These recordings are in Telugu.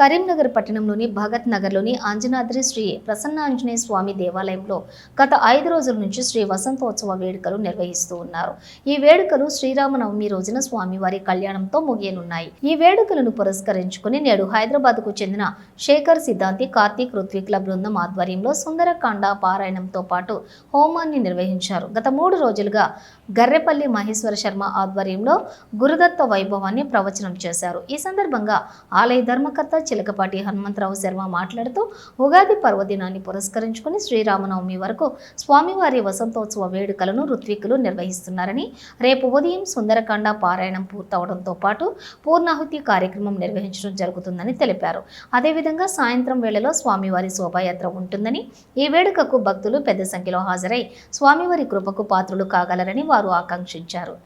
కరీంనగర్ పట్టణంలోని భగత్ నగర్లోని అంజనాద్రి శ్రీ ప్రసన్నాంజనేయ స్వామి దేవాలయంలో గత ఐదు రోజుల నుంచి శ్రీ వసంతోత్సవ వేడుకలు నిర్వహిస్తూ ఉన్నారు. ఈ వేడుకలు శ్రీరామనవమి రోజున స్వామివారి కళ్యాణంతో ముగియనున్నాయి. ఈ వేడుకలను పురస్కరించుకుని నేడు హైదరాబాద్కు చెందిన శేఖర్ సిద్ధాంతి కార్తీక్ ఋత్విక్ల బృందం ఆధ్వర్యంలో సుందరకాండ పారాయణంతో పాటు హోమాన్ని నిర్వహించారు. గత మూడు రోజులుగా గర్రెపల్లి మహేశ్వర శర్మ ఆధ్వర్యంలో గురుదత్త వైభవాన్ని ప్రవచనం చేశారు. ఈ సందర్భంగా ఆలయ ధర్మకర్త చిలకపాటి హనుమంతరావు శర్మ మాట్లాడుతూ ఉగాది పర్వదినాన్ని పురస్కరించుకుని శ్రీరామనవమి వరకు స్వామివారి వసంతోత్సవ వేడుకలను ఋత్వికులు నిర్వహిస్తున్నారని రేపు ఉదయం సుందరకాండ పారాయణం పూర్తవడంతో పాటు పూర్ణాహుతి కార్యక్రమం నిర్వహించడం జరుగుతుందని తెలిపారు. అదేవిధంగా సాయంత్రం వేళలో స్వామివారి శోభాయాత్ర ఉంటుందని ఈ వేడుకకు భక్తులు పెద్ద సంఖ్యలో హాజరై స్వామివారి కృపకు పాత్రులు కాగలరని వారు ఆకాంక్షించారు.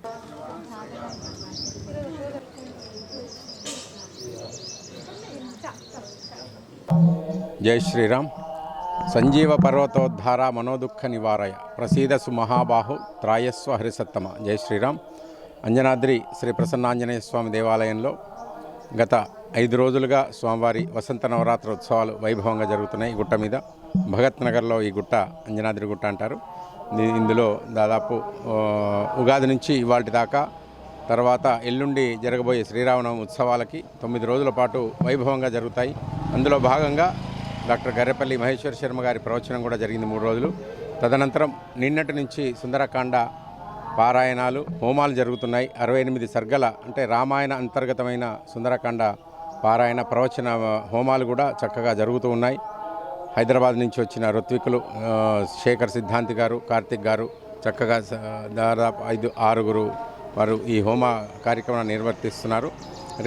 జై శ్రీరామ్. సంజీవ పర్వతోద్ధార మనోదుఃఖ నివారయ. ప్రసీదసు మహాబాహు త్రాయస్వ హరిసత్తమ. జై శ్రీరామ్. అంజనాద్రి శ్రీ ప్రసన్నాంజనేయ స్వామి దేవాలయంలో గత ఐదు రోజులుగా స్వామివారి వసంత నవరాత్రి ఉత్సవాలు వైభవంగా జరుగుతున్నాయి గుట్ట మీద. భగత్ నగర్లో ఈ గుట్ట అంజనాద్రి గుట్ట అంటారు. ఇందులో దాదాపు ఉగాది నుంచి ఇవాటి దాకా తర్వాత ఎల్లుండి జరగబోయే శ్రీరామనవమి ఉత్సవాలకి తొమ్మిది రోజుల పాటు వైభవంగా జరుగుతాయి. అందులో భాగంగా డాక్టర్ గర్రెపల్లి మహేశ్వర శర్మ గారి ప్రవచనం కూడా జరిగింది మూడు రోజులు. తదనంతరం నిన్నటి నుంచి సుందరకాండ పారాయణాలు హోమాలు జరుగుతున్నాయి. అరవై ఎనిమిది సర్గల అంటే రామాయణ అంతర్గతమైన సుందరకాండ పారాయణ ప్రవచన హోమాలు కూడా చక్కగా జరుగుతూ ఉన్నాయి. హైదరాబాద్ నుంచి వచ్చిన ఋత్వికులు శేఖర్ సిద్ధాంతి గారు కార్తిక్ గారు చక్కగా దాదాపు ఐదు ఆరుగురు వారు ఈ హోమ కార్యక్రమాన్ని నిర్వర్తిస్తున్నారు.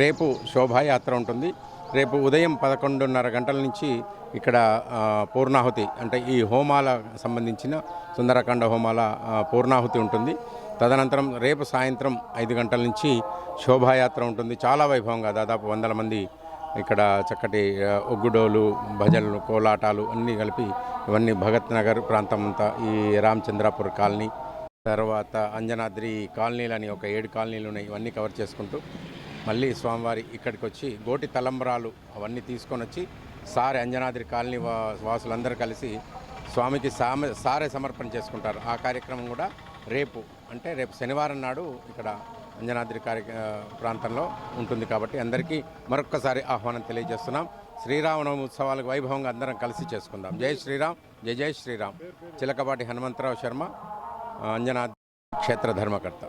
రేపు శోభాయాత్ర ఉంటుంది. రేపు ఉదయం పదకొండున్నర గంటల నుంచి ఇక్కడ పూర్ణాహుతి అంటే ఈ హోమాల సంబంధించిన సుందరకాండ హోమాల పూర్ణాహుతి ఉంటుంది. తదనంతరం రేపు సాయంత్రం ఐదు గంటల నుంచి శోభాయాత్ర ఉంటుంది. చాలా వైభవంగా దాదాపు వందల మంది ఇక్కడ చక్కటి ఒగ్గుడోలు భజనలు కోలాటాలు అన్నీ కలిపి ఇవన్నీ భగత్ నగర్ ప్రాంతం అంతా ఈ రామచంద్రాపూర్ కాలనీ తర్వాత అంజనాద్రి కాలనీలని ఒక ఏడు కాలనీలు ఉన్నాయి. ఇవన్నీ కవర్ చేసుకుంటూ మళ్ళీ స్వామివారి ఇక్కడికి వచ్చి గోటి తలంబరాలు అవన్నీ తీసుకొని వచ్చి సారే అంజనాద్రి కాలనీ వాసులందరూ కలిసి స్వామికి సామె సారే సమర్పణ చేసుకుంటారు. ఆ కార్యక్రమం కూడా రేపు అంటే రేపు శనివారం నాడు ఇక్కడ అంజనాద్రి కార్య ప్రాంతంలో ఉంటుంది కాబట్టి అందరికీ మరొక్కసారి ఆహ్వానం తెలియజేస్తున్నాం. శ్రీరామనవమి ఉత్సవాలకు వైభవంగా అందరం కలిసి చేసుకుందాం. జై శ్రీరామ్ జై జై శ్రీరామ్. చిలకపాటి హనుమంతరావు శర్మ అంజనాద్రి క్షేత్ర ధర్మకర్త.